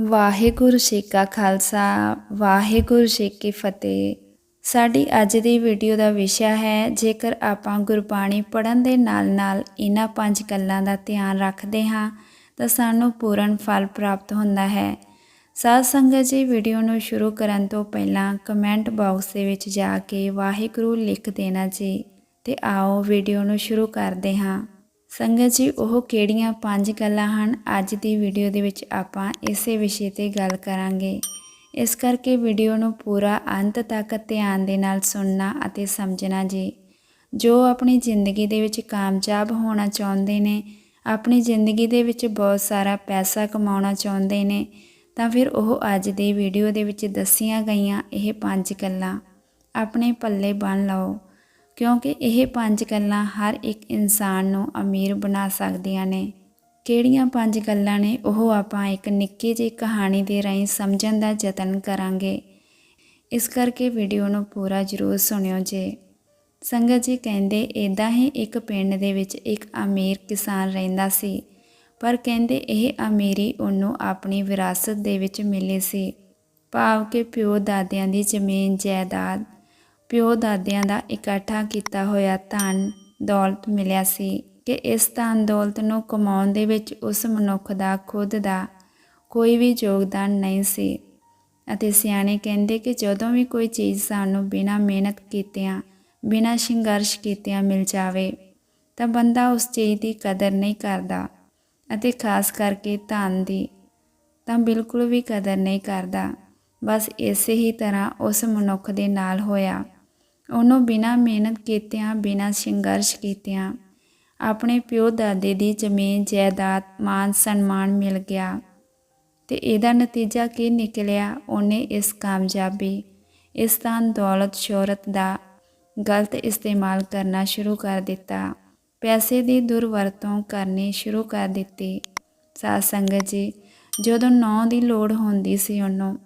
ਵਾਹਿਗੁਰੂ ਜੀ ਕਾ ਖਾਲਸਾ, ਵਾਹਿਗੁਰੂ ਜੀ ਕੀ ਫਤਿਹ। ਸਾਡੀ ਅੱਜ ਦੀ ਵੀਡੀਓ ਦਾ ਵਿਸ਼ਾ ਹੈ, ਜੇਕਰ ਆਪਾਂ ਗੁਰਬਾਣੀ ਪੜਨ ਦੇ ਨਾਲ-ਨਾਲ ਇਹਨਾਂ ਪੰਜ ਗੱਲਾਂ ਦਾ ਧਿਆਨ ਰੱਖਦੇ ਹਾਂ, ਤਾਂ ਸਾਨੂੰ ਪੂਰਨ ਫਲ ਪ੍ਰਾਪਤ ਹੁੰਦਾ ਹੈ। ਸਾਧ ਸੰਗਤ ਜੀ, ਵੀਡੀਓ ਨੂੰ ਸ਼ੁਰੂ ਕਰਨ ਤੋਂ ਪਹਿਲਾਂ ਕਮੈਂਟ ਬਾਕਸ ਦੇ ਵਿੱਚ ਜਾ ਕੇ ਵਾਹਿਗੁਰੂ ਲਿਖ ਦੇਣਾ ਜੀ, ਤੇ ਆਓ ਵੀਡੀਓ ਨੂੰ ਸ਼ੁਰੂ ਕਰਦੇ ਹਾਂ। ਸੰਗਤ ਜੀ, ਉਹ ਕਿਹੜੀਆਂ ਪੰਜ ਗੱਲਾਂ ਹਨ? ਅੱਜ ਦੀ ਵੀਡੀਓ ਦੇ ਵਿੱਚ ਆਪਾਂ ਇਸੇ ਵਿਸ਼ੇ ਤੇ ਗੱਲ ਕਰਾਂਗੇ। ਇਸ ਕਰਕੇ ਵੀਡੀਓ ਨੂੰ ਪੂਰਾ ਅੰਤ ਤੱਕ ਧਿਆਨ ਦੇ ਨਾਲ ਸੁਣਨਾ ਅਤੇ ਸਮਝਣਾ ਜੀ। ਜੋ ਆਪਣੀ ਜ਼ਿੰਦਗੀ ਦੇ ਵਿੱਚ ਕਾਮਯਾਬ ਹੋਣਾ ਚਾਹੁੰਦੇ ਨੇ, ਆਪਣੀ ਜ਼ਿੰਦਗੀ ਦੇ ਵਿੱਚ ਬਹੁਤ ਸਾਰਾ ਪੈਸਾ ਕਮਾਉਣਾ ਚਾਹੁੰਦੇ ਨੇ, ਤਾਂ ਫਿਰ ਉਹ ਅੱਜ ਦੀ ਵੀਡੀਓ ਦੇ ਵਿੱਚ ਦੱਸੀਆਂ ਗਈਆਂ ਇਹ ਪੰਜ ਗੱਲਾਂ। ਆਪਣੇ ਪੱਲੇ ਬੰਨ ਲਓ। ਕਿਉਂਕਿ ਇਹ ਪੰਜ ਗੱਲਾਂ ਹਰ ਇੱਕ ਇਨਸਾਨ ਨੂੰ ਅਮੀਰ ਬਣਾ ਸਕਦੀਆਂ ਨੇ। ਕਿਹੜੀਆਂ ਪੰਜ ਗੱਲਾਂ ਨੇ? ਉਹ ਆਪਾਂ ਇੱਕ ਨਿੱਕੀ ਜਿਹੀ ਕਹਾਣੀ ਦੇ ਰਾਹੀਂ ਸਮਝਣ ਦਾ ਯਤਨ ਕਰਾਂਗੇ। ਇਸ ਕਰਕੇ ਵੀਡੀਓ ਨੂੰ ਪੂਰਾ ਜ਼ਰੂਰ ਸੁਣਿਓ ਜੇ। ਸੰਗਤ ਜੀ ਕਹਿੰਦੇ ਇਦਾਂ ਹੀ ਇੱਕ ਪਿੰਡ ਦੇ ਵਿੱਚ ਇੱਕ ਅਮੀਰ ਕਿਸਾਨ ਰਹਿੰਦਾ ਸੀ, ਪਰ ਕਹਿੰਦੇ ਇਹ ਅਮੀਰੀ ਉਹਨੂੰ ਆਪਣੀ ਵਿਰਾਸਤ ਦੇ ਵਿੱਚ ਮਿਲੀ ਸੀ। ਭਾਵ ਕਿ ਪਿਓ ਦਾਦਿਆਂ ਦੀ ਜ਼ਮੀਨ, ਜਾਇਦਾਦ ਪਿਓ ਦਾਦਿਆਂ ਦਾ ਇਕੱਠਾ ਕੀਤਾ ਹੋਇਆ ਧਨ ਦੌਲਤ ਮਿਲਿਆ ਸੀ ਕਿ ਇਸ ਧਨ ਦੌਲਤ ਨੂੰ ਕਮਾਉਣ ਦੇ ਵਿੱਚ ਉਸ ਮਨੁੱਖ ਦਾ ਖੁਦ ਦਾ ਕੋਈ ਵੀ ਯੋਗਦਾਨ ਨਹੀਂ ਸੀ। ਅਤੇ ਸਿਆਣੇ ਕਹਿੰਦੇ ਕਿ ਜਦੋਂ ਵੀ ਕੋਈ ਚੀਜ਼ ਸਾਨੂੰ ਬਿਨਾਂ ਮਿਹਨਤ ਕੀਤਿਆਂ, ਬਿਨਾਂ ਸੰਘਰਸ਼ ਕੀਤਿਆਂ ਮਿਲ ਜਾਵੇ, ਤਾਂ ਬੰਦਾ ਉਸ ਚੀਜ਼ ਦੀ ਕਦਰ ਨਹੀਂ ਕਰਦਾ ਅਤੇ ਖਾਸ ਕਰਕੇ ਧਨ ਦੀ ਤਾਂ ਬਿਲਕੁਲ ਵੀ ਕਦਰ ਨਹੀਂ ਕਰਦਾ। ਬਸ ਇਸੇ ਹੀ ਤਰ੍ਹਾਂ ਉਸ ਮਨੁੱਖ ਦੇ ਨਾਲ ਹੋਇਆ। ਉਹਨੂੰ ਬਿਨਾਂ ਮਿਹਨਤ ਕੀਤਿਆਂ, ਬਿਨਾਂ ਸੰਘਰਸ਼ ਕੀਤਿਆਂ ਆਪਣੇ ਪਿਓ ਦਾਦੇ ਦੀ ਜ਼ਮੀਨ, ਜਾਇਦਾਦ, ਮਾਨ ਸਨਮਾਨ ਮਿਲ ਗਿਆ ਤੇ ਇਹਦਾ ਨਤੀਜਾ ਕੀ ਨਿਕਲਿਆ? ਉਹਨੇ ਇਸ ਕਾਮਯਾਬੀ, ਇਸ ਤਾਂ ਦੌਲਤ, ਸ਼ੋਹਰਤ ਦਾ ਗਲਤ ਇਸਤੇਮਾਲ ਕਰਨਾ ਸ਼ੁਰੂ ਕਰ ਦਿੱਤਾ। ਪੈਸੇ ਦੀ ਦੁਰਵਰਤੋਂ ਕਰਨੀ ਸ਼ੁਰੂ ਕਰ ਦਿੱਤੀ। ਸਾਧ ਸੰਗਤ ਜੀ, ਜਦੋਂ ਨੌ ਦੀ ਲੋੜ ਹੁੰਦੀ ਸੀ ਉਹਨੂੰ,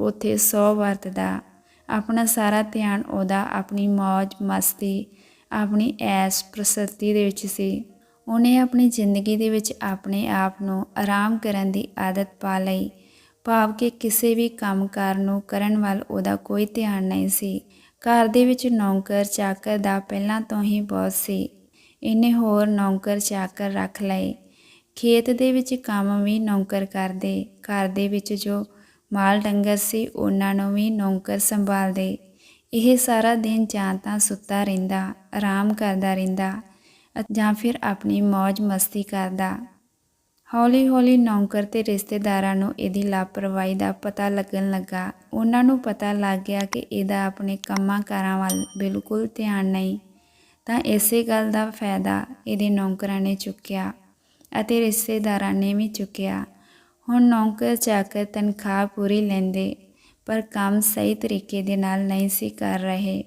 ਉਥੇ 100 ਵਰਤਦਾ। ਆਪਣਾ ਸਾਰਾ ਧਿਆਨ ਉਹਦਾ, ਆਪਣੀ ਮौज ਮਸਤੀ, ਆਪਣੀ ਐਸ ਪ੍ਰਸਤੀ ਦੇ ਵਿੱਚ ਸੀ। ਉਹਨੇ ਆਪਣੀ ਜ਼ਿੰਦਗੀ ਦੇ ਵਿੱਚ ਆਪਣੇ ਆਪ ਨੂੰ ਆਰਾਮ ਕਰਨ ਦੀ ਆਦਤ ਪਾ ਲਈ। ਭਾਵ ਕਿ ਕਿਸੇ ਵੀ ਕੰਮਕਾਰ ਨੂੰ ਕਰਨ ਵੱਲ ਉਹਦਾ ਕੋਈ ਧਿਆਨ ਨਹੀਂ ਸੀ। ਘਰ ਦੇ ਵਿੱਚ ਨੌਕਰ ਚਾਕਰ ਦਾ ਪਹਿਲਾਂ ਤੋਂ ਹੀ ਬਹੁਤ ਸੀ। ਇਹਨੇ ਹੋਰ ਨੌਕਰ ਚਾਕਰ ਰੱਖ ਲਏ। ਖੇਤ ਦੇ ਵਿੱਚ ਕੰਮ ਵੀ ਨੌਕਰ ਕਰਦੇ। ਘਰ ਦੇ ਵਿੱਚ ਜੋ ਮਾਲ ਡੰਗਰ ਸੀ, ਉਹਨਾਂ ਨੂੰ ਵੀ ਨੌਕਰ ਸੰਭਾਲਦੇ। ਇਹ ਸਾਰਾ ਦਿਨ ਜਾਂ ਤਾਂ ਸੁੱਤਾ ਰਹਿੰਦਾ, ਆਰਾਮ ਕਰਦਾ ਰਹਿੰਦਾ, ਜਾਂ ਫਿਰ ਆਪਣੀ ਮौज ਮਸਤੀ ਕਰਦਾ। ਹੌਲੀ ਹੌਲੀ ਨੌਕਰ ਤੇ ਰਿਸ਼ਤੇਦਾਰਾਂ ਨੂੰ ਇਹਦੀ ਲਾਪਰਵਾਹੀ ਦਾ ਪਤਾ ਲੱਗਣ ਲੱਗਾ। ਉਹਨਾਂ ਨੂੰ ਪਤਾ ਲੱਗ ਗਿਆ ਕਿ ਇਹਦਾ ਆਪਣੇ ਕੰਮਾਂ ਕਾਰਾਂ ਵੱਲ ਬਿਲਕੁਲ ਧਿਆਨ ਨਹੀਂ। ਤਾਂ ਇਸੇ ਗੱਲ ਦਾ ਫਾਇਦਾ ਇਹਦੇ ਨੌਕਰਾਂ ਨੇ ਚੁੱਕਿਆ ਅਤੇ ਰਿਸ਼ਤੇਦਾਰਾਂ ਨੇ ਵੀ ਚੁੱਕਿਆ। ਹੁਣ ਨੌਕਰ ਚਾਕਰ ਤਨਖਾਹ ਪੂਰੀ ਲੈਂਦੇ, ਪਰ ਕੰਮ ਸਹੀ ਤਰੀਕੇ ਦੇ ਨਾਲ ਨਹੀਂ ਸੀ ਕਰ ਰਹੇ।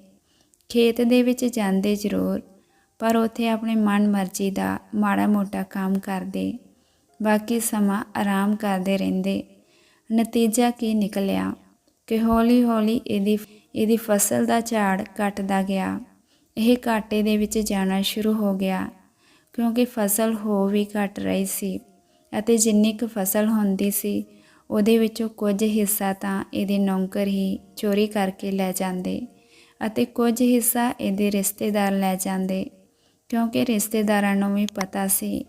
ਖੇਤ ਦੇ ਵਿੱਚ ਜਾਂਦੇ ਜ਼ਰੂਰ, ਪਰ ਉੱਥੇ ਆਪਣੇ ਮਨ ਮਰਜ਼ੀ ਦਾ ਮਾੜਾ ਮੋਟਾ ਕੰਮ ਕਰਦੇ। ਬਾਕੀ ਸਮਾਂ ਆਰਾਮ ਕਰਦੇ ਰਹਿੰਦੇ। ਨਤੀਜਾ ਕੀ ਨਿਕਲਿਆ? ਕਿ ਹੌਲੀ ਹੌਲੀ ਇਹਦੀ ਇਹਦੀ ਫਸਲ ਦਾ ਝਾੜ ਘਟਦਾ ਗਿਆ। ਇਹ ਘਾਟੇ ਦੇ ਵਿੱਚ ਜਾਣਾ ਸ਼ੁਰੂ ਹੋ ਗਿਆ, ਕਿਉਂਕਿ ਫਸਲ ਹੋ ਵੀ ਘਟ ਰਹੀ ਸੀ। ਅਤੇ ਜਿੰਨੀ ਕੁ ਫਸਲ ਹੁੰਦੀ ਸੀ, ਉਹਦੇ ਵਿੱਚੋਂ ਕੁਝ ਹਿੱਸਾ ਤਾਂ ਇਹਦੇ ਨੌਕਰ ਹੀ ਚੋਰੀ ਕਰਕੇ ਲੈ ਜਾਂਦੇ ਅਤੇ ਕੁਝ ਹਿੱਸਾ ਇਹਦੇ ਰਿਸ਼ਤੇਦਾਰ ਲੈ ਜਾਂਦੇ, ਕਿਉਂਕਿ ਰਿਸ਼ਤੇਦਾਰਾਂ ਨੂੰ ਵੀ ਪਤਾ ਸੀ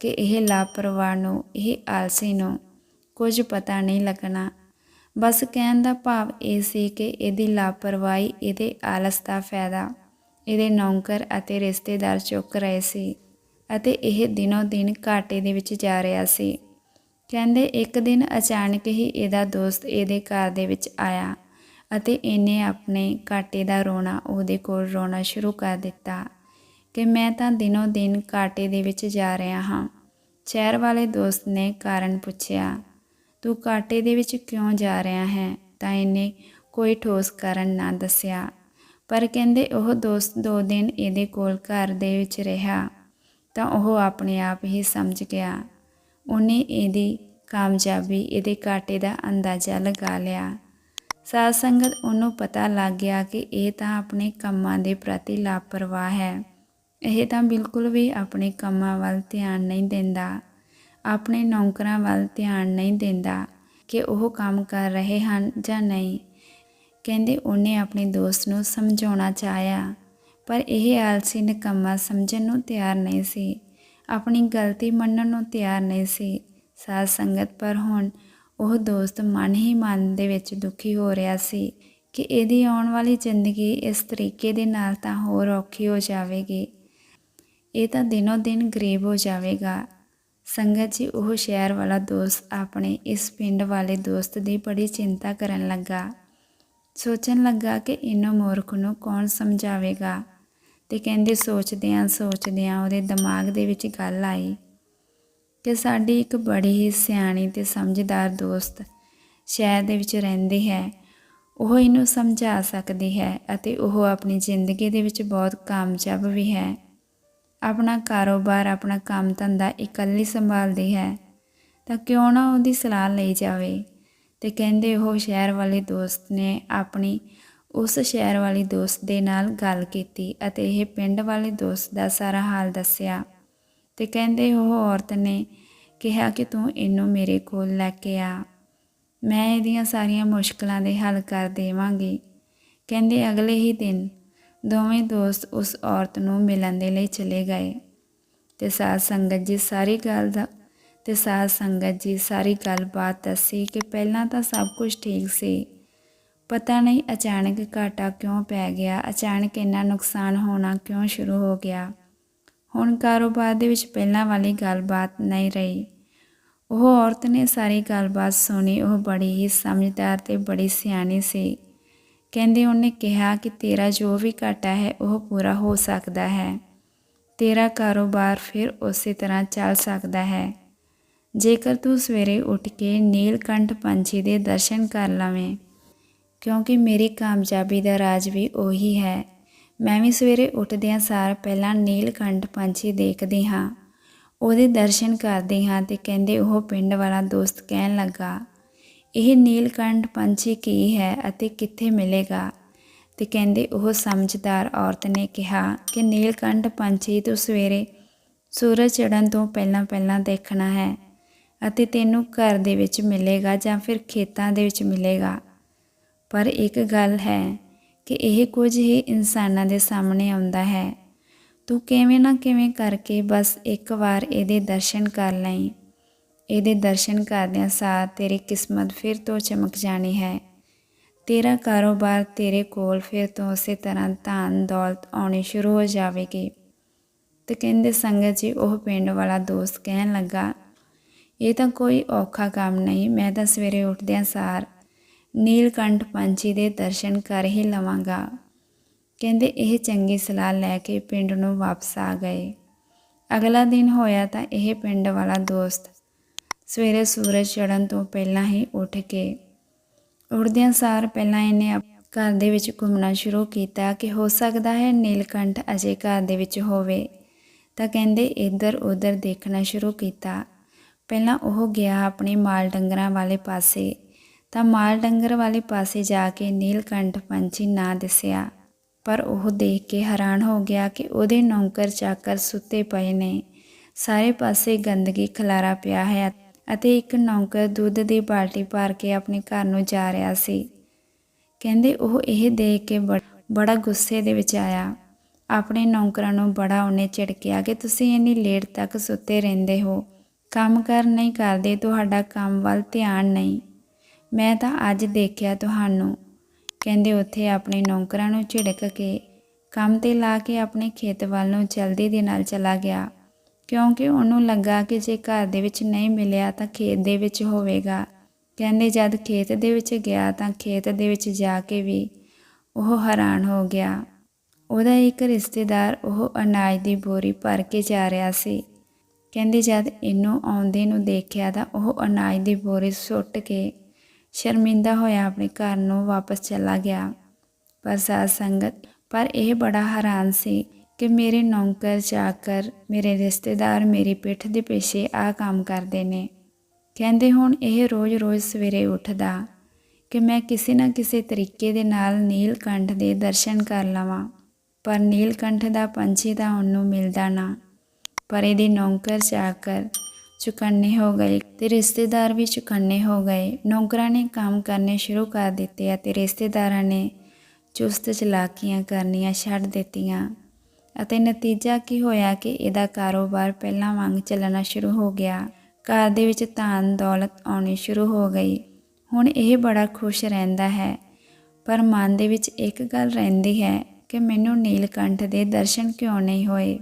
ਕਿ ਇਹ ਲਾਪਰਵਾਹ ਨੂੰ, ਇਹ ਆਲਸੀ ਨੂੰ ਕੁਝ ਪਤਾ ਨਹੀਂ ਲੱਗਣਾ। ਬਸ ਕਹਿਣ ਦਾ ਭਾਵ ਇਹ ਸੀ ਕਿ ਇਹਦੀ ਲਾਪਰਵਾਹੀ, ਇਹਦੇ ਆਲਸ ਦਾ ਫਾਇਦਾ ਇਹਦੇ ਨੌਕਰ ਅਤੇ ਰਿਸ਼ਤੇਦਾਰ ਚੁੱਕ ਰਹੇ ਸੀ। ਅਤੇ ਇਹ ਦਿਨੋ ਦਿਨ ਘਾਟੇ ਦੇ ਵਿੱਚ ਜਾ ਰਿਹਾ ਸੀ। ਕਹਿੰਦੇ ਇੱਕ ਦਿਨ ਅਚਾਨਕ ਹੀ ਇਹਦਾ ਦੋਸਤ ਇਹਦੇ ਘਰ ਦੇ ਵਿੱਚ ਆਇਆ ਅਤੇ ਇਹਨੇ ਆਪਣੇ ਘਾਟੇ ਦਾ ਰੋਣਾ ਉਹਦੇ ਕੋਲ ਰੋਣਾ ਸ਼ੁਰੂ ਕਰ ਦਿੱਤਾ ਕਿ ਮੈਂ ਤਾਂ ਦਿਨੋ ਦਿਨ ਘਾਟੇ ਦੇ ਵਿੱਚ ਜਾ ਰਿਹਾ ਹਾਂ। ਸ਼ਹਿਰ ਵਾਲੇ ਦੋਸਤ ਨੇ ਕਾਰਨ ਪੁੱਛਿਆ, ਤੂੰ ਘਾਟੇ ਦੇ ਵਿੱਚ ਕਿਉਂ ਜਾ ਰਿਹਾ ਹੈ? ਤਾਂ ਇਹਨੇ ਕੋਈ ਠੋਸ ਕਾਰਨ ਨਾ ਦੱਸਿਆ। ਪਰ ਕਹਿੰਦੇ ਉਹ ਦੋਸਤ ਦੋ ਦਿਨ ਇਹਦੇ ਕੋਲ ਘਰ ਦੇ ਵਿੱਚ ਰਿਹਾ। ਤਾਂ ਉਹ ਆਪਣੇ ਆਪ ਹੀ ਸਮਝ ਗਿਆ। ਉਹਨੇ ਇਹਦੀ ਕਾਮਯਾਬੀ ਇਹਦੇ ਘਾਟੇ ਦਾ ਅੰਦਾਜ਼ਾ ਲਗਾ ਲਿਆ। ਸਾਧ ਸੰਗਤ ਉਹਨੂੰ ਪਤਾ ਲੱਗ ਗਿਆ ਕਿ ਇਹ ਤਾਂ ਆਪਣੇ ਕੰਮਾਂ ਦੇ ਪ੍ਰਤੀ ਲਾਪਰਵਾਹ ਹੈ। ਇਹ ਤਾਂ ਬਿਲਕੁਲ ਵੀ ਆਪਣੇ ਕੰਮਾਂ ਵੱਲ ਧਿਆਨ ਨਹੀਂ ਦਿੰਦਾ। ਆਪਣੇ ਨੌਕਰਾਂ ਵੱਲ ਧਿਆਨ ਨਹੀਂ ਦਿੰਦਾ ਕਿ ਉਹ ਕੰਮ ਕਰ ਰਹੇ ਹਨ ਜਾਂ ਨਹੀਂ। ਕਹਿੰਦੇ ਉਹਨੇ ਆਪਣੇ ਦੋਸਤ ਨੂੰ ਸਮਝਾਉਣਾ ਚਾਹਿਆ। ਪਰ ਇਹ ਆਲਸੀ ਨਿਕੰਮਾ ਸਮਝਣ ਨੂੰ ਤਿਆਰ ਨਹੀਂ ਸੀ। ਆਪਣੀ ਗਲਤੀ ਮੰਨਣ ਨੂੰ ਤਿਆਰ ਨਹੀਂ ਸੀ। ਸਾਧ ਸੰਗਤ, ਪਰ ਹੁਣ ਉਹ ਦੋਸਤ ਮਨ ਹੀ ਮਨ ਦੇ ਵਿੱਚ ਦੁਖੀ ਹੋ ਰਿਹਾ ਸੀ ਕਿ ਇਹਦੀ ਆਉਣ ਵਾਲੀ ਜ਼ਿੰਦਗੀ ਇਸ ਤਰੀਕੇ ਦੇ ਨਾਲ ਤਾਂ ਹੋਰ ਔਖੀ ਹੋ ਜਾਵੇਗੀ। ਇਹ ਤਾਂ ਦਿਨੋ ਦਿਨ ਗਰੀਬ ਹੋ ਜਾਵੇਗਾ। ਸੰਗਤ ਜੀ, ਉਹ ਸ਼ਹਿਰ ਵਾਲਾ ਦੋਸਤ ਆਪਣੇ ਇਸ ਪਿੰਡ ਵਾਲੇ ਦੋਸਤ ਦੀ ਬੜੀ ਚਿੰਤਾ ਕਰਨ ਲੱਗਾ। ਸੋਚਣ ਲੱਗਾ ਕਿ ਇਹਨੂੰ ਮੂਰਖ ਨੂੰ ਕੌਣ ਸਮਝਾਵੇਗਾ? ਤੇ ਕਹਿੰਦੇ ਸੋਚਦਿਆਂ ਸੋਚਦਿਆਂ ਉਹਦੇ ਦਿਮਾਗ ਦੇ ਵਿੱਚ ਗੱਲ ਆਈ ਕਿ ਸਾਡੀ ਇੱਕ ਬੜੀ ਹੀ ਸਿਆਣੀ ਤੇ ਸਮਝਦਾਰ ਦੋਸਤ ਸ਼ਹਿਰ ਦੇ ਵਿੱਚ ਰਹਿੰਦੀ ਹੈ। ਉਹ ਇਹਨੂੰ ਸਮਝਾ ਸਕਦੀ ਹੈ ਅਤੇ ਉਹ ਆਪਣੀ ਜ਼ਿੰਦਗੀ ਦੇ ਵਿੱਚ ਬਹੁਤ ਕਾਮਯਾਬ ਵੀ ਹੈ। ਆਪਣਾ ਕਾਰੋਬਾਰ, ਆਪਣਾ ਕੰਮ ਧੰਦਾ ਇਕੱਲੀ ਸੰਭਾਲਦੀ ਹੈ ਤਾਂ ਕਿਉਂ ਨਾ ਉਹਦੀ ਸਲਾਹ ਲਈ ਜਾਵੇ ਤੇ ਕਹਿੰਦੇ ਉਹ ਸ਼ਹਿਰ ਵਾਲੇ ਦੋਸਤ ਨੇ ਆਪਣੀ ਉਸ ਸ਼ਹਿਰ ਵਾਲੇ ਦੋਸਤ ਦੇ ਨਾਲ ਗੱਲ ਕੀਤੀ ਅਤੇ ਇਹ ਪਿੰਡ ਵਾਲੇ ਦੋਸਤ ਦਾ ਸਾਰਾ ਹਾਲ ਦੱਸਿਆ ਤੇ ਕਹਿੰਦੇ ਉਹ ਔਰਤ ਨੇ ਕਿਹਾ ਕਿ ਤੂੰ ਇਹਨੂੰ ਮੇਰੇ ਕੋਲ ਲੈ ਕੇ ਆ। ਮੈਂ ਇਹਦੀਆਂ ਸਾਰੀਆਂ ਮੁਸ਼ਕਲਾਂ ਦੇ ਹੱਲ ਕਰ ਦੇਵਾਂਗੀ। ਕਹਿੰਦੇ ਅਗਲੇ ਹੀ ਦਿਨ ਦੋਵੇਂ ਦੋਸਤ ਉਸ ਔਰਤ ਨੂੰ ਮਿਲਣ ਦੇ ਲਈ ਚਲੇ ਗਏ ਤੇ ਸਾਧ ਸੰਗਤ ਜੀ ਸਾਰੀ ਗੱਲ ਦਾ ਤੇ ਸਾਧ ਸੰਗਤ ਜੀ ਸਾਰੀ ਗੱਲਬਾਤ ਦੱਸੀ ਕਿ ਪਹਿਲਾਂ ਤਾਂ ਸਭ ਕੁਝ ਠੀਕ ਸੀ। ਪਤਾ ਨਹੀਂ ਅਚਾਨਕ ਘਾਟਾ ਕਿਉਂ ਪੈ ਗਿਆ, ਅਚਾਨਕ ਇੰਨਾ ਨੁਕਸਾਨ ਹੋਣਾ ਕਿਉਂ ਸ਼ੁਰੂ ਹੋ ਗਿਆ। ਹੁਣ ਕਾਰੋਬਾਰ ਦੇ ਵਿੱਚ ਪਹਿਲਾਂ ਵਾਲੀ ਗੱਲਬਾਤ ਨਹੀਂ ਰਹੀ। ਉਹ ਔਰਤ ਨੇ ਸਾਰੀ ਗੱਲਬਾਤ ਸੁਣੀ, ਉਹ ਬੜੀ ਹੀ ਸਮਝਦਾਰ ਤੇ ਬੜੀ ਸਿਆਣੀ ਸੀ। ਕਹਿੰਦੇ ਉਹਨੇ ਕਿਹਾ ਕਿ ਤੇਰਾ ਜੋ ਵੀ ਘਾਟਾ ਹੈ, ਉਹ ਪੂਰਾ ਹੋ ਸਕਦਾ ਹੈ। ਤੇਰਾ ਕਾਰੋਬਾਰ ਫਿਰ ਉਸੇ ਤਰ੍ਹਾਂ ਚੱਲ ਸਕਦਾ ਹੈ। ਜੇਕਰ ਤੂੰ ਸਵੇਰੇ ਉੱਠ ਕੇ ਨੀਲਕੰਠ ਪੰਛੀ ਦੇ ਦਰਸ਼ਨ ਕਰ ਲਵੇਂ ਕਿਉਂਕਿ ਮੇਰੀ ਕਾਮਯਾਬੀ ਦਾ ਰਾਜ ਵੀ ਉਹੀ ਹੈ। ਮੈਂ ਵੀ ਸਵੇਰੇ ਉੱਠਦਿਆਂ ਸਾਰ ਪਹਿਲਾਂ ਨੀਲਕੰਠ ਪੰਛੀ ਦੇਖਦੀ ਹਾਂ। ਉਹਦੇ ਦਰਸ਼ਨ ਕਰਦੇ ਹਾਂ ਤੇ ਕਹਿੰਦੇ ਉਹ ਪਿੰਡ ਵਾਲਾ ਦੋਸਤ ਕਹਿਣ ਲੱਗਾ, ਇਹ ਨੀਲਕੰਠ ਪੰਛੀ ਕੀ ਹੈ ਅਤੇ ਕਿੱਥੇ ਮਿਲੇਗਾ? ਤੇ ਕਹਿੰਦੇ ਉਹ ਸਮਝਦਾਰ ਔਰਤ ਨੇ ਕਿਹਾ ਕਿ ਨੀਲਕੰਠ ਪੰਛੀ ਤੂੰ ਸਵੇਰੇ ਸੂਰਜ ਚੜ੍ਹਨ ਤੋਂ ਪਹਿਲਾਂ ਪਹਿਲਾਂ ਦੇਖਣਾ ਹੈ ਅਤੇ ਤੈਨੂੰ ਘਰ ਦੇ ਵਿੱਚ ਮਿਲੇਗਾ ਜਾਂ ਫਿਰ ਖੇਤਾਂ ਦੇ ਵਿੱਚ ਮਿਲੇਗਾ। ਪਰ ਇੱਕ ਗੱਲ ਹੈ ਕਿ ਇਹ ਕੁਝ ਹੀ ਇਨਸਾਨਾਂ ਦੇ ਸਾਹਮਣੇ ਆਉਂਦਾ ਹੈ। ਤੂੰ ਕਿਵੇਂ ਨਾ ਕਿਵੇਂ ਕਰਕੇ ਬਸ ਇੱਕ ਵਾਰ ਇਹਦੇ ਦਰਸ਼ਨ ਕਰ ਲਈ। ਇਹਦੇ ਦਰਸ਼ਨ ਕਰਦਿਆਂ ਸਾਰ ਤੇਰੀ ਕਿਸਮਤ ਫਿਰ ਤੋਂ ਚਮਕ ਜਾਣੀ ਹੈ। ਤੇਰਾ ਕਾਰੋਬਾਰ ਤੇਰੇ ਕੋਲ ਫਿਰ ਤੋਂ ਉਸੇ ਤਰ੍ਹਾਂ ਧਨ ਦੌਲਤ ਆਉਣੀ ਸ਼ੁਰੂ ਹੋ ਜਾਵੇਗੀ। ਤੇ ਕਹਿੰਦੇ ਸੰਗਤ ਜੀ, ਉਹ ਪਿੰਡ ਵਾਲਾ ਦੋਸਤ ਕਹਿਣ ਲੱਗਾ, ਇਹ ਤਾਂ ਕੋਈ ਔਖਾ ਕੰਮ ਨਹੀਂ, ਮੈਂ ਤਾਂ ਸਵੇਰੇ ਉੱਠਦਿਆਂ ਸਾਰ ਨੀਲਕੰਠ ਪੰਛੀ ਦੇ ਦਰਸ਼ਨ ਕਰ ਹੀ ਲਵਾਂਗਾ। ਕਹਿੰਦੇ ਇਹ ਚੰਗੀ ਸਲਾਹ ਲੈ ਕੇ ਪਿੰਡ ਨੂੰ ਵਾਪਸ ਆ ਗਏ। ਅਗਲਾ ਦਿਨ ਹੋਇਆ ਤਾਂ ਇਹ ਪਿੰਡ ਵਾਲਾ ਦੋਸਤ ਸਵੇਰੇ ਸੂਰਜ ਚੜ੍ਹਨ ਤੋਂ ਪਹਿਲਾਂ ਹੀ ਉੱਠ ਕੇ ਉੱਠਦਿਆਂ ਸਾਰ ਪਹਿਲਾਂ ਇਹਨੇ ਘਰ ਦੇ ਵਿੱਚ ਘੁੰਮਣਾ ਸ਼ੁਰੂ ਕੀਤਾ ਕਿ ਹੋ ਸਕਦਾ ਹੈ ਨੀਲਕੰਠ ਅਜੇ ਘਰ ਦੇ ਵਿੱਚ ਹੋਵੇ। ਤਾਂ ਕਹਿੰਦੇ ਇੱਧਰ ਉੱਧਰ ਦੇਖਣਾ ਸ਼ੁਰੂ ਕੀਤਾ। ਪਹਿਲਾਂ ਉਹ ਗਿਆ ਆਪਣੇ ਮਾਲ ਡੰਗਰਾਂ ਵਾਲੇ ਪਾਸੇ। ਤਾਂ ਮਾਲ ਡੰਗਰ ਵਾਲੇ ਪਾਸੇ ਜਾ ਕੇ ਨੀਲਕੰਠ ਪੰਛੀ ਨਾ ਦਿਸਿਆ, ਪਰ ਉਹ ਦੇਖ ਕੇ ਹੈਰਾਨ ਹੋ ਗਿਆ ਕਿ ਉਹਦੇ ਨੌਕਰ ਚਾਕਰ ਸੁੱਤੇ ਪਏ ਨੇ। ਸਾਰੇ ਪਾਸੇ ਗੰਦਗੀ ਖਲਾਰਾ ਪਿਆ ਹੈ ਅਤੇ ਇੱਕ ਨੌਕਰ ਦੁੱਧ ਦੀ ਬਾਲਟੀ ਭਰ ਕੇ ਆਪਣੇ ਘਰ ਨੂੰ ਜਾ ਰਿਹਾ ਸੀ। ਕਹਿੰਦੇ ਉਹ ਇਹ ਦੇਖ ਕੇ ਬ- ਬੜਾ ਗੁੱਸੇ ਦੇ ਵਿੱਚ ਆਇਆ। ਆਪਣੇ ਨੌਕਰਾਂ ਨੂੰ ਬੜਾ ਉਹਨੇ ਝਿੜਕਿਆ ਕਿ ਤੁਸੀਂ ਇੰਨੀ ਲੇਟ ਤੱਕ ਸੁੱਤੇ ਰਹਿੰਦੇ ਹੋ। ਕੰਮ ਕਰ ਨਹੀਂ ਕਰਦੇ, ਤੁਹਾਡਾ ਕੰਮ ਵੱਲ ਧਿਆਨ ਨਹੀਂ। ਮੈਂ ਤਾਂ ਅੱਜ ਦੇਖਿਆ ਤੁਹਾਨੂੰ। ਕਹਿੰਦੇ ਉੱਥੇ ਆਪਣੇ ਨੌਕਰਾਂ ਨੂੰ ਝਿੜਕ ਕੇ, ਕੰਮ ਤੇ ਲਾ ਕੇ ਆਪਣੇ ਖੇਤ ਵੱਲ ਨੂੰ ਜਲਦੀ ਦੇ ਨਾਲ ਚਲਾ ਗਿਆ। ਕਿਉਂਕਿ ਉਹਨੂੰ ਲੱਗਾ ਕਿ ਜੇ ਘਰ ਦੇ ਵਿੱਚ ਨਹੀਂ ਮਿਲਿਆ ਤਾਂ ਖੇਤ ਦੇ ਵਿੱਚ ਹੋਵੇਗਾ। ਕਹਿੰਦੇ ਜਦ ਖੇਤ ਦੇ ਵਿੱਚ ਗਿਆ ਤਾਂ ਖੇਤ ਦੇ ਵਿੱਚ ਜਾ ਕੇ ਵੀ ਉਹ ਹੈਰਾਨ ਹੋ ਗਿਆ। ਉਹਦਾ ਇੱਕ ਰਿਸ਼ਤੇਦਾਰ ਉਹ ਅਨਾਜ ਦੀ ਬੋਰੀ ਭਰ ਕੇ ਜਾ ਰਿਹਾ ਸੀ। ਕਹਿੰਦੇ ਜਦ ਇਹਨੂੰ ਆਉਂਦੇ ਨੂੰ ਦੇਖਿਆ ਤਾਂ ਉਹ ਅਨਾਜ ਦੀ ਬੋਰੀ ਸੁੱਟ ਕੇ ਸ਼ਰਮਿੰਦਾ ਹੋਇਆ ਆਪਣੇ ਘਰ ਨੂੰ ਵਾਪਸ ਚਲਾ ਗਿਆ। ਪਰ ਸਾਧ ਸੰਗਤ, ਪਰ ਇਹ ਬੜਾ ਹੈਰਾਨ ਸੀ ਕਿ ਮੇਰੇ ਨੌਕਰ ਚਾਕਰ, ਮੇਰੇ ਰਿਸ਼ਤੇਦਾਰ ਮੇਰੀ ਪਿੱਠ ਦੇ ਪੇਸ਼ੇ ਆ ਕੰਮ ਕਰਦੇ ਨੇ। ਕਹਿੰਦੇ ਹੁਣ ਇਹ ਰੋਜ਼-ਰੋਜ਼ ਸਵੇਰੇ ਉੱਠਦਾ ਕਿ ਮੈਂ ਕਿਸੇ ਨਾ ਕਿਸੇ ਤਰੀਕੇ ਦੇ ਨਾਲ ਨੀਲਕੰਠ ਦੇ ਦਰਸ਼ਨ ਕਰ ਲਵਾਂ। ਪਰ ਨੀਲਕੰਠ ਦਾ ਪੰਛੀ ਤਾਂ ਉਹਨੂੰ ਮਿਲਦਾ ਨਾ। ਪਰ ਇਹਦੀ ਨੌਕਰ ਚਾਕਰ ਚੁਕੰਨੇ ਹੋ ਗਏ ਤੇ ਰਿਸ਼ਤੇਦਾਰ ਵੀ ਚੁਕੰਨੇ ਹੋ ਗਏ। ਨੌਕਰਾਂ ਨੇ ਕੰਮ ਕਰਨੇ ਸ਼ੁਰੂ ਕਰ ਦਿੱਤੇ ਅਤੇ ਰਿਸ਼ਤੇਦਾਰਾਂ ਨੇ ਚੁਸਤ ਚਲਾਕੀਆਂ ਕਰਨੀਆਂ ਛੱਡ ਦਿੱਤੀਆਂ ਅਤੇ ਨਤੀਜਾ ਕੀ ਹੋਇਆ ਕਿ ਇਹਦਾ ਕਾਰੋਬਾਰ ਪਹਿਲਾਂ ਵਾਂਗ ਚੱਲਣਾ ਸ਼ੁਰੂ ਹੋ ਗਿਆ। ਘਰ ਦੇ ਵਿੱਚ ਧਨ ਦੌਲਤ ਆਉਣੀ ਸ਼ੁਰੂ ਹੋ ਗਈ। ਹੁਣ ਇਹ ਬੜਾ ਖੁਸ਼ ਰਹਿੰਦਾ ਹੈ, ਪਰ ਮਨ ਦੇ ਵਿੱਚ ਇੱਕ ਗੱਲ ਰਹਿੰਦੀ ਹੈ ਕਿ ਮੈਨੂੰ ਨੀਲਕੰਠ ਦੇ ਦਰਸ਼ਨ ਕਿਉਂ ਨਹੀਂ ਹੋਏ?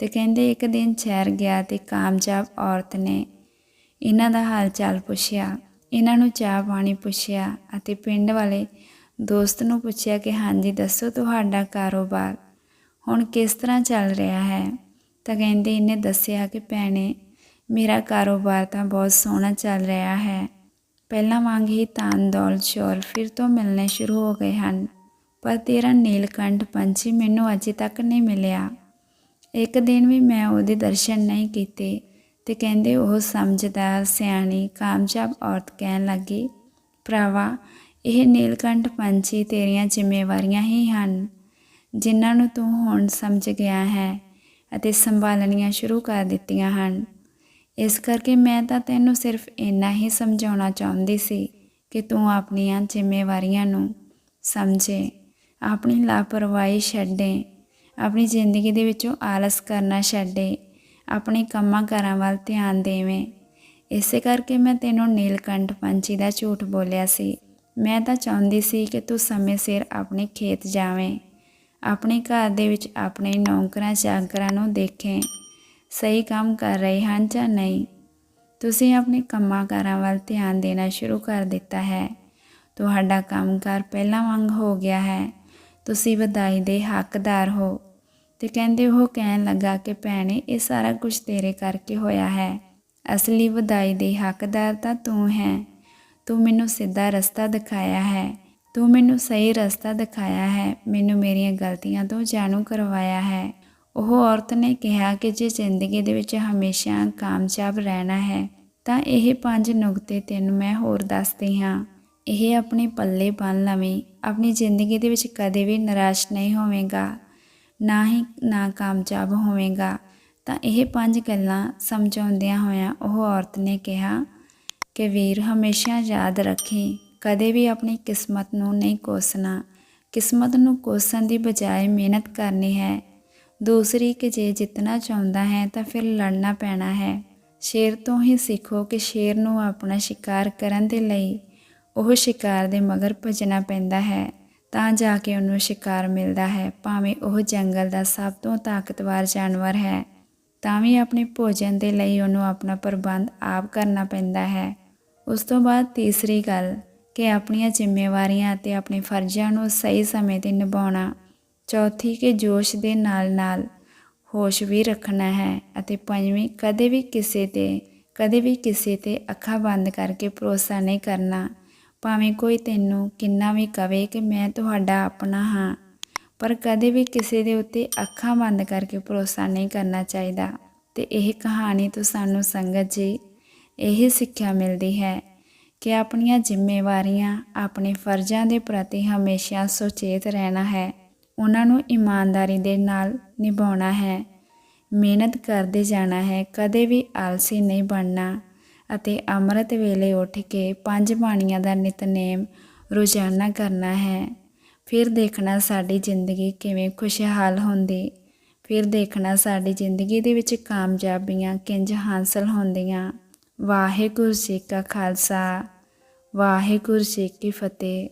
ਤੇ ਕਹਿੰਦੇ ਇੱਕ ਦਿਨ ਸ਼ਹਿਰ ਗਿਆ ਤੇ ਕਾਮਯਾਬ ਔਰਤ ਨੇ ਇਹਨਾਂ ਦਾ ਹਾਲ ਚਾਲ ਪੁੱਛਿਆ। ਇਹਨਾਂ ਨੂੰ ਚਾਹ ਪਾਣੀ ਪੁੱਛਿਆ ਅਤੇ ਪਿੰਡ ਵਾਲੇ ਦੋਸਤ ਨੂੰ ਪੁੱਛਿਆ ਕਿ, ਹਾਂਜੀ, ਦੱਸੋ ਤੁਹਾਡਾ ਕਾਰੋਬਾਰ ਹੁਣ ਕਿਸ ਤਰ੍ਹਾਂ ਚੱਲ ਰਿਹਾ ਹੈ? ਤਾਂ ਕਹਿੰਦੇ ਇਹਨੇ ਦੱਸਿਆ ਕਿ, ਭੈਣੇ, ਮੇਰਾ ਕਾਰੋਬਾਰ ਤਾਂ ਬਹੁਤ ਸੋਹਣਾ ਚੱਲ ਰਿਹਾ ਹੈ। ਪਹਿਲਾਂ ਵਾਂਗ ਹੀ ਧਨ ਦੌਲ ਸ਼ੌਹਰ ਫਿਰ ਤੋਂ ਮਿਲਣੇ ਸ਼ੁਰੂ ਹੋ ਗਏ ਹਨ, ਪਰ ਤੇਰਾ ਨੀਲਕੰਠ ਪੰਛੀ ਮੈਨੂੰ ਅਜੇ ਤੱਕ ਨਹੀਂ ਮਿਲਿਆ। ਇੱਕ ਦਿਨ ਵੀ ਮੈਂ ਉਹਦੇ ਦਰਸ਼ਨ ਨਹੀਂ ਕੀਤੇ ਤੇ ਕਹਿੰਦੇ ਉਹ ਸਮਝਦਾਰ, ਸਿਆਣੀ, ਕਾਮਯਾਬ ਔਰਤ ਕਹਿਣ ਲੱਗੀ, ਭਰਾਵਾ, ਇਹ ਨੀਲਕੰਠ ਪੰਛੀ ਤੇਰੀਆਂ ਜ਼ਿੰਮੇਵਾਰੀਆਂ ਹੀ ਹਨ, ਜਿਨ੍ਹਾਂ ਨੂੰ ਤੂੰ ਹੁਣ ਸਮਝ ਗਿਆ ਹੈ ਅਤੇ ਸੰਭਾਲਣੀਆਂ ਸ਼ੁਰੂ ਕਰ ਦਿੱਤੀਆਂ ਹਨ। ਇਸ ਕਰਕੇ ਮੈਂ ਤਾਂ ਤੈਨੂੰ ਸਿਰਫ ਇੰਨਾ ਹੀ ਸਮਝਾਉਣਾ ਚਾਹੁੰਦੀ ਸੀ ਕਿ ਤੂੰ ਆਪਣੀਆਂ ਜ਼ਿੰਮੇਵਾਰੀਆਂ ਨੂੰ ਸਮਝੇ, ਆਪਣੀ ਲਾਪਰਵਾਹੀ ਛੱਡੇ ਆਪਣੀ ਜ਼ਿੰਦਗੀ ਦੇ ਵਿੱਚੋਂ ਆਲਸ ਕਰਨਾ ਛੱਡੇ, ਆਪਣੇ ਕੰਮਾਂ ਕਾਰਾਂ ਵੱਲ ਧਿਆਨ ਦੇਵੇਂ। ਇਸੇ ਕਰਕੇ ਮੈਂ ਤੈਨੂੰ ਨੀਲਕੰਠ ਪੰਛੀ ਦਾ ਝੂਠ ਬੋਲਿਆ ਸੀ। ਮੈਂ ਤਾਂ ਚਾਹੁੰਦੀ ਸੀ ਕਿ ਤੂੰ ਸਮੇਂ ਸਿਰ ਆਪਣੇ ਖੇਤ ਜਾਵੇਂ, ਆਪਣੇ ਘਰ ਦੇ ਵਿੱਚ ਆਪਣੇ ਨੌਕਰਾਂ ਚਾਕਰਾਂ ਨੂੰ ਦੇਖੇ, ਸਹੀ ਕੰਮ ਕਰ ਰਹੇ ਹਨ ਜਾਂ ਨਹੀਂ। ਤੁਸੀਂ ਆਪਣੇ ਕੰਮਾਂ ਕਾਰਾਂ ਵੱਲ ਧਿਆਨ ਦੇਣਾ ਸ਼ੁਰੂ ਕਰ ਦਿੱਤਾ ਹੈ। ਤੁਹਾਡਾ ਕੰਮਕਾਰ ਪਹਿਲਾਂ ਵਾਂਗ ਹੋ ਗਿਆ ਹੈ। ਤੁਸੀਂ ਵਧਾਈ ਦੇ ਹੱਕਦਾਰ ਹੋ। ਤੇ ਕਹਿੰਦੇ ਉਹ ਕਹਿਣ ਲੱਗਾ ਕਿ ਭੈਣੇ, ਇਹ ਸਾਰਾ ਕੁਝ ਤੇਰੇ ਕਰਕੇ ਹੋਇਆ ਹੈ। ਅਸਲੀ ਵਧਾਈ ਦੇ ਹੱਕਦਾਰ ਤਾਂ ਤੂੰ ਹੈ। ਤੂੰ ਮੈਨੂੰ ਸਿੱਧਾ ਰਸਤਾ ਦਿਖਾਇਆ ਹੈ। ਤੂੰ ਮੈਨੂੰ ਸਹੀ ਰਸਤਾ ਦਿਖਾਇਆ ਹੈ। ਮੈਨੂੰ ਮੇਰੀਆਂ ਗਲਤੀਆਂ ਤੋਂ ਜਾਣੂ ਕਰਵਾਇਆ ਹੈ। ਉਹ ਔਰਤ ਨੇ ਕਿਹਾ ਕਿ ਜੇ ਜ਼ਿੰਦਗੀ ਦੇ ਵਿੱਚ ਹਮੇਸ਼ਾ ਕਾਮਯਾਬ ਰਹਿਣਾ ਹੈ, ਤਾਂ ਇਹ ਪੰਜ ਨੁਕਤੇ ਤੈਨੂੰ ਮੈਂ ਹੋਰ ਦੱਸਦੀ ਹਾਂ। ਇਹ ਆਪਣੇ ਪੱਲੇ ਬੰਨ ਲਵੇਂ। ਆਪਣੀ ਜ਼ਿੰਦਗੀ ਦੇ ਵਿੱਚ ਕਦੇ ਵੀ ਨਿਰਾਸ਼ ਨਹੀਂ ਹੋਵੇਂਗਾ। ਨਾ ਹੀ ਨਾ ਕਾਮਯਾਬ ਹੋਵੇਂਗਾ। ਤਾਂ ਇਹ ਪੰਜ ਗੱਲਾਂ ਸਮਝਾਉਂਦਿਆਂ ਹੋਇਆਂ ਉਹ ਔਰਤ ਨੇ ਕਿਹਾ ਕਿ ਵੀਰ ਹਮੇਸ਼ਾ ਯਾਦ ਰੱਖੀ, ਕਦੇ ਵੀ ਆਪਣੀ ਕਿਸਮਤ ਨੂੰ ਨਹੀਂ ਕੋਸਣਾ। ਕਿਸਮਤ ਨੂੰ ਕੋਸਣ ਦੀ ਬਜਾਏ ਮਿਹਨਤ ਕਰਨੀ ਹੈ। ਦੂਸਰੀ ਕਿ ਜੇ ਜਿੱਤਣਾ ਚਾਹੁੰਦਾ ਹੈ ਤਾਂ ਫਿਰ ਲੜਨਾ ਪੈਣਾ ਹੈ। ਸ਼ੇਰ ਤੋਂ ਹੀ ਸਿੱਖੋ ਕਿ ਸ਼ੇਰ ਨੂੰ ਆਪਣਾ ਸ਼ਿਕਾਰ ਕਰਨ ਦੇ ਲਈ ਉਹ ਸ਼ਿਕਾਰ ਦੇ ਮਗਰ ਭੱਜਣਾ ਪੈਂਦਾ ਹੈ। ਤਾਂ ਜਾ ਕੇ ਉਹਨੂੰ ਸ਼ਿਕਾਰ ਮਿਲਦਾ ਹੈ, ਭਾਵੇਂ ਉਹ ਜੰਗਲ ਦਾ ਸਭ ਤੋਂ ਤਾਕਤਵਰ ਜਾਨਵਰ ਹੈ। ਤਾਂ ਵੀ ਆਪਣੇ ਭੋਜਨ ਦੇ ਲਈ ਉਹਨੂੰ ਆਪਣਾ ਪ੍ਰਬੰਧ ਆਪ ਕਰਨਾ ਪੈਂਦਾ ਹੈ। ਉਸ ਤੋਂ ਬਾਅਦ ਤੀਸਰੀ ਗੱਲ, ਕਿ ਆਪਣੀਆਂ ਜ਼ਿੰਮੇਵਾਰੀਆਂ ਅਤੇ ਆਪਣੇ ਫਰਜ਼ਾਂ ਨੂੰ ਸਹੀ ਸਮੇਂ ਤੇ ਨਿਭਾਉਣਾ। ਚੌਥੀ, ਕਿ ਜੋਸ਼ ਦੇ ਨਾਲ-ਨਾਲ ਹੋਸ਼ ਵੀ ਰੱਖਣਾ ਹੈ ਅਤੇ ਪੰਜਵੀਂ, ਕਦੇ ਵੀ ਕਿਸੇ ਤੇ, ਕਦੇ ਵੀ ਕਿਸੇ ਤੇ ਅੱਖਾਂ ਬੰਦ ਕਰਕੇ ਭਰੋਸਾ ਨਹੀਂ ਕਰਨਾ। ਭਾਵੇਂ ਕੋਈ ਤੈਨੂੰ ਕਿੰਨਾ ਵੀ ਕਵੇ ਕਿ ਮੈਂ ਤੁਹਾਡਾ ਆਪਣਾ ਹਾਂ, ਪਰ ਕਦੇ ਵੀ ਕਿਸੇ ਦੇ ਉੱਤੇ ਅੱਖਾਂ ਬੰਦ ਕਰਕੇ ਭਰੋਸਾ ਨਹੀਂ ਕਰਨਾ ਚਾਹੀਦਾ। ਤੇ ਇਹ ਕਹਾਣੀ ਤੋਂ ਸਾਨੂੰ ਸੰਗਤ ਜੀ ਇਹ ਸਿੱਖਿਆ ਮਿਲਦੀ ਹੈ ਕਿ ਆਪਣੀਆਂ ਜ਼ਿੰਮੇਵਾਰੀਆਂ ਆਪਣੇ ਫਰਜ਼ਾਂ ਦੇ ਪ੍ਰਤੀ ਹਮੇਸ਼ਾ ਸੁਚੇਤ ਰਹਿਣਾ ਹੈ। ਉਹਨਾਂ ਨੂੰ ਇਮਾਨਦਾਰੀ ਦੇ ਨਾਲ ਨਿਭਾਉਣਾ ਹੈ, ਮਿਹਨਤ ਕਰਦੇ ਜਾਣਾ ਹੈ, ਕਦੇ ਵੀ ਆਲਸੀ ਨਹੀਂ ਬਣਨਾ। ਅਤੇ ਅੰਮ੍ਰਿਤ ਵੇਲੇ ਉੱਠ ਕੇ ਪੰਜ ਬਾਣੀਆਂ ਦਾ ਨਿਤਨੇਮ ਰੋਜ਼ਾਨਾ ਕਰਨਾ ਹੈ। ਫਿਰ ਦੇਖਣਾ ਸਾਡੀ ਜ਼ਿੰਦਗੀ ਕਿਵੇਂ ਖੁਸ਼ਹਾਲ ਹੁੰਦੀ। ਫਿਰ ਦੇਖਣਾ ਸਾਡੀ ਜ਼ਿੰਦਗੀ ਦੇ ਵਿੱਚ ਕਾਮਯਾਬੀਆਂ ਕਿੰਜ ਹਾਸਲ ਹੁੰਦੀਆਂ। ਵਾਹਿਗੁਰੂ ਜੀ ਕਾ ਖਾਲਸਾ, ਵਾਹਿਗੁਰੂ ਜੀ ਕੀ ਫਤਿਹ।